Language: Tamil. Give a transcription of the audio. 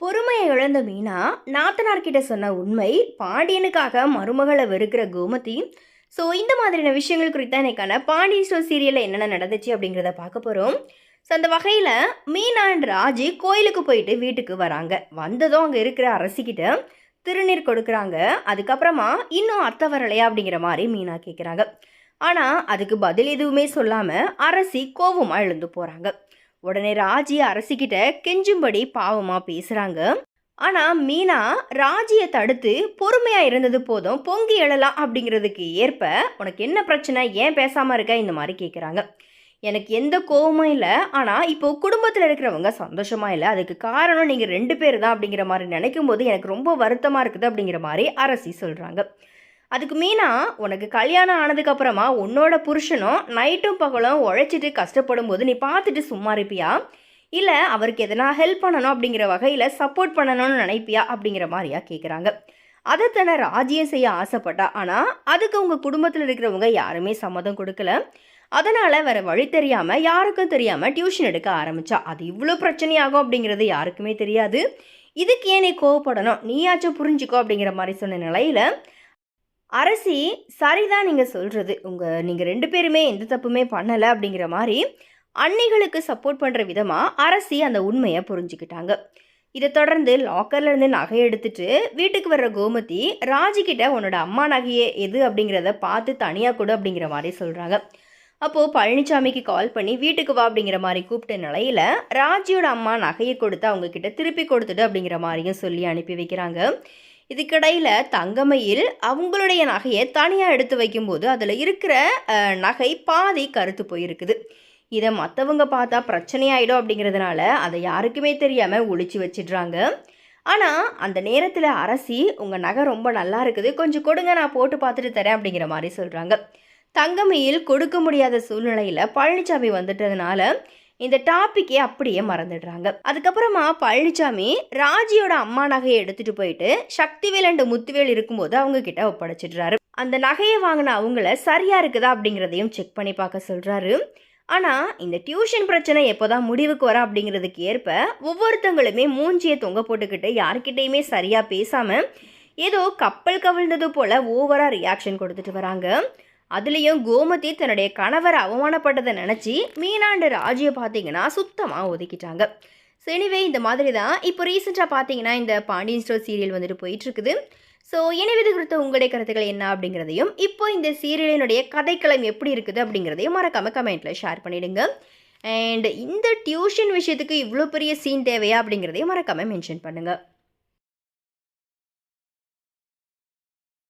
பொறுமையை இழந்த மீனா நாத்தனார்கிட்ட சொன்ன உண்மை பாண்டியனுக்காக மருமகளை வெறுக்கிற கோமதி. ஸோ இந்த மாதிரியான விஷயங்கள் குறித்த எனக்கான பாண்டியன் ஸ்டோர் சீரியலில் என்னென்ன நடந்துச்சு அப்படிங்கிறத பார்க்க போகிறோம் ஸோ அந்த வகையில் மீனா அண்ட் ராஜி கோயிலுக்கு போயிட்டு வீட்டுக்கு வராங்க. வந்ததும் அங்கே இருக்கிற அரசிக்கிட்ட திருநீர் கொடுக்குறாங்க. அதுக்கப்புறமா இன்னும் அத்தை வரலையா அப்படிங்கிற மாதிரி மீனா கேட்குறாங்க ஆனால் அதுக்கு பதில் எதுவுமே சொல்லாமல் அரசி கோவமாக எழுந்து போகிறாங்க உடனே ராஜி அரசிக்கிட்ட கெஞ்சும்படி பாவமாக பேசுகிறாங்க ஆனால் மீனா ராஜியை தடுத்து பொறுமையாக இருந்தது போதும் பொங்கி எழலாம் அப்படிங்கிறதுக்கு ஏற்ப உனக்கு என்ன பிரச்சனை? ஏன் பேசாமல் இருக்க? இந்த மாதிரி கேட்குறாங்க எனக்கு எந்த கோவமும் இல்லை. ஆனால் இப்போ குடும்பத்தில் இருக்கிறவங்க சந்தோஷமாக இல்லை. அதுக்கு காரணம் நீங்கள் ரெண்டு பேர் தான் அப்படிங்கிற மாதிரி நினைக்கும் போது எனக்கு ரொம்ப வருத்தமாக இருக்குது அப்படிங்கிற மாதிரி அரசி சொல்கிறாங்க அதுக்கு மீனா உனக்கு கல்யாணம் ஆனதுக்கு அப்புறமா உன்னோட புருஷனும் நைட்டும் பகலும் உழைச்சிட்டு கஷ்டப்படும் போது நீ பார்த்துட்டு சும்மா இருப்பியா? இல்லை அவருக்கு எதனா ஹெல்ப் பண்ணணும் அப்படிங்கிற வகையில் சப்போர்ட் பண்ணணும்னு நினைப்பியா அப்படிங்கிற மாதிரியா கேட்குறாங்க அதை தானே ராஜ்யம் செய்ய ஆசைப்பட்டா. ஆனால் அதுக்கு உங்கள் குடும்பத்தில் இருக்கிறவங்க யாருமே சம்மதம் கொடுக்கல. அதனால் வேறு வழி தெரியாமல் யாருக்கும் தெரியாமல் டியூஷன் எடுக்க ஆரம்பித்தா அது இவ்வளோ பிரச்சனையாகும் அப்படிங்கிறது யாருக்குமே தெரியாது. இதுக்கு ஏன் நீ கோவப்படணும்? நீயாச்சும் புரிஞ்சுக்கோ அப்படிங்கிற மாதிரி சொன்ன நிலையில் அரசி சரிதான் நீங்கள் சொல்கிறது உங்கள் நீங்கள் ரெண்டு பேருமே எந்த தப்புமே பண்ணலை அப்படிங்கிற மாதிரி அன்னைகளுக்கு சப்போர்ட் பண்ணுற விதமாக அரசி அந்த உண்மையை புரிஞ்சுக்கிட்டாங்க. இதை தொடர்ந்து லாக்கர்லேருந்து நகையை எடுத்துட்டு வீட்டுக்கு வர்ற கோமதி ராஜிக்கிட்ட உன்னோட அம்மா நகையே எது அப்படிங்கிறத பார்த்து தனியாக கொடு அப்படிங்கிற மாதிரி சொல்கிறாங்க அப்போது பழனிசாமிக்கு கால் பண்ணி வீட்டுக்கு வா அப்படிங்கிற மாதிரி கூப்பிட்ட நிலையில் ராஜியோட அம்மா நகையை கொடுத்து அவங்கக்கிட்ட திருப்பி கொடுத்துட்டு அப்படிங்கிற மாதிரியும் சொல்லி அனுப்பி வைக்கிறாங்க. இதுக்கிடையில் தங்கமையில் அவங்களுடைய நகையை தனியாக எடுத்து வைக்கும்போது அதில் இருக்கிற நகை பாதி கருத்து போயிருக்குது. இதை மற்றவங்க பார்த்தா பிரச்சனையாயிடும் அப்படிங்கிறதுனால அதை யாருக்குமே தெரியாமல் ஒழிச்சு வச்சிடுறாங்க. ஆனால் அந்த நேரத்தில் அரசி உங்கள் நகை ரொம்ப நல்லா இருக்குது கொஞ்சம் கொடுங்க நான் போட்டு பார்த்துட்டு தரேன் அப்படிங்கிற மாதிரி சொல்கிறாங்க தங்கமையில் கொடுக்க முடியாத சூழ்நிலையில் பழனிசாமி வந்துட்டதுனால இந்த டாப்பிக்கே அப்படியே மறந்துடுறாங்க. அதுக்கப்புறமா பழனிசாமி ராஜியோட அம்மா நகையை எடுத்துட்டு போயிட்டு சக்திவேல் அண்ட் முத்துவேல் இருக்கும்போது அவங்க கிட்ட ஒப்படைச்சிடுறாரு. அந்த நகையை வாங்கின அவங்கள சரியா இருக்குதா அப்படிங்கிறதையும் செக் பண்ணி பார்க்க சொல்றாரு. ஆனால் இந்த டியூஷன் பிரச்சனை எப்போதான் முடிவுக்கு வர அப்படிங்கிறதுக்கு ஏற்ப ஒவ்வொருத்தங்களுமே மூஞ்சியை தொங்க போட்டுக்கிட்டு யார்கிட்டையுமே சரியாக பேசாமல் ஏதோ கப்பல் கவிழ்ந்தது போல் ஓவராக ரியாக்ஷன் கொடுத்துட்டு வராங்க. அதுலேயும் கோமதி தன்னுடைய கணவர் அவமானப்பட்டதை நினச்சி மீனாண்டு ராஜியை பார்த்தீங்கன்னா சுத்தமாக ஒதுக்கிட்டாங்க. ஸோ எனிவே இந்த மாதிரி தான் இப்போ ரீசெண்டாக பார்த்தீங்கன்னா இந்த பாண்டியன் ஸ்டோர் சீரியல் வந்துட்டு போயிட்டுருக்குது. ஸோ எனவே இது குறித்த உங்களுடைய கருத்துக்கள் என்ன அப்படிங்கிறதையும் இப்போ இந்த சீரியலினுடைய கதைக்களம் எப்படி இருக்குது அப்படிங்கிறதையும் மறக்காமல் கமெண்ட்டில் ஷேர் பண்ணிவிடுங்க அண்ட் இந்த டியூஷன் விஷயத்துக்கு இவ்வளோ பெரிய சீன் தேவையா அப்படிங்கிறதையும் மறக்காமல் மென்ஷன் பண்ணுங்கள்